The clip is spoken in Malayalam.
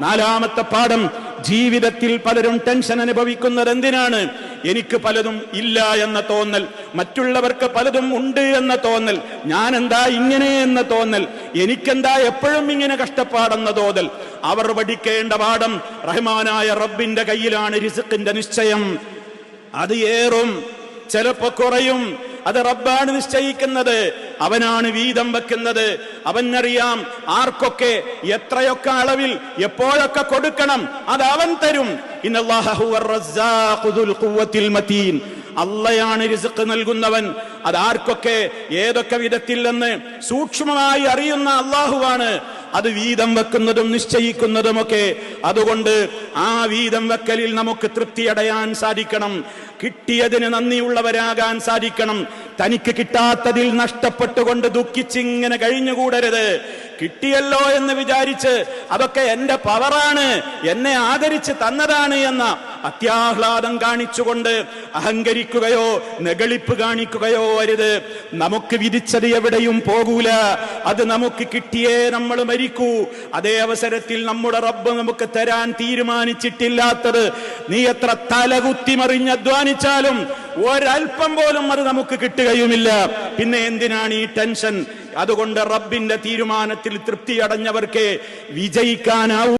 നാലാമത്തെ പാഠം ജീവിതത്തിൽ പലരും ടെൻഷൻ അനുഭവിക്കുന്നത് എന്തിനാണ്? എനിക്ക് പലതും ഇല്ല എന്ന തോന്നൽ മറ്റുള്ളവർക്ക് പലതും ഉണ്ട് എന്ന തോന്നൽ ഞാൻ എന്താ ഇങ്ങനെ എന്ന തോന്നൽ എനിക്കെന്താ എപ്പോഴും ഇങ്ങനെ കഷ്ടപ്പാടെന്ന തോന്നൽ. അവർ പഠിക്കേണ്ട പാഠം റഹ്മാനായ റബ്ബിന്റെ കയ്യിലാണ് റിസുക്കിന്റെ നിശ്ചയം. അത് ഏറും ചിലപ്പോ കുറയും. അത് റബ്ബാണ് നിശ്ചയിക്കുന്നത്. അവനാണ് വീതം വെക്കുന്നത്. അവനറിയാം ആർക്കൊക്കെ എത്രയൊക്കെ അളവിൽ എപ്പോഴൊക്കെ കൊടുക്കണം അത് അവൻ തരും. മതീൻ. അള്ളയാണ് റിസ്ക് നൽകുന്നവൻ. അതാർക്കൊക്കെ ഏതൊക്കെ വിധത്തിൽ എന്ന് സൂക്ഷ്മമായി അറിയുന്ന അള്ളാഹുവാണ്. അത് വീതം വെക്കുന്നതും നിശ്ചയിക്കുന്നതും ഒക്കെ അതുകൊണ്ട് ആ വീതം വെക്കലിൽ നമുക്ക് തൃപ്തിയടയാൻ സാധിക്കണം. കിട്ടിയതിന് നന്ദിയുള്ളവരാകാൻ സാധിക്കണം. തനിക്ക് കിട്ടാത്തതിൽ നഷ്ടപ്പെട്ടുകൊണ്ട് ദുഃഖിച്ചിങ്ങനെ കഴിഞ്ഞുകൂടരുത്. കിട്ടിയല്ലോ എന്ന് വിചാരിച്ച് അതൊക്കെ എന്റെ പവറാണ് എന്നെ ആദരിച്ച് തന്നതാണ് എന്ന അത്യാഹ്ലാദം കാണിച്ചുകൊണ്ട് അഹങ്കരിക്കുകയോ നെകളിപ്പ് കാണിക്കുകയോ അരുത്. നമുക്ക് വിധിച്ചത് എവിടെയും പോകൂല. അത് നമുക്ക് കിട്ടിയേ നമ്മൾ മരിക്കൂ. അതേ അവസരത്തിൽ നമ്മുടെ റബ്ബ് നമുക്ക് തരാൻ തീരുമാനിച്ചിട്ടില്ലാത്തത് നീ എത്ര തലകുത്തി മറിഞ്ഞ് അധ്വാനിച്ചാലും ഒരൽപ്പം പോലും അത് നമുക്ക് കിട്ടുകയുമില്ല. പിന്നെ എന്തിനാണ് ഈ ടെൻഷൻ? അതുകൊണ്ട് റബ്ബിന്റെ തീരുമാനത്തിൽ തൃപ്തിയടഞ്ഞവർക്ക് വിജയിക്കാനാവൂ.